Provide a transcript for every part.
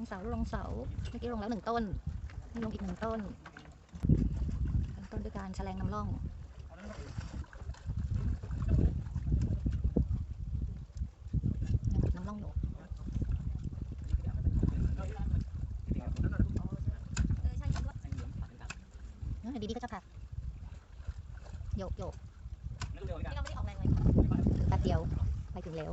งเสาลงเสา เมื่อกี้ลงแล้วหนึ่งต้น นี่ลงอีกหนึ่งต้นเริ่มต้นด้วยการแฉลงนำร่องยังนำร่องอยู่เออดีๆก็จะผลักโยกโยกแป๊บเดียวไปถึงแล้ว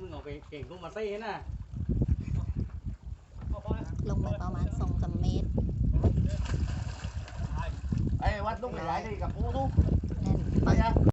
ม่หยบไอ้กามันลงในน้ำนะกาวัดไอ้กาวัดลงน้ำนะแหมมึงเอาไปเก่งทุกมาเต้น่ะลงไปประมาณสองสามเมตร ไอ้วัดลูกใหญ่ๆนี่กับปูลูกแน่นไปปึ้งยัง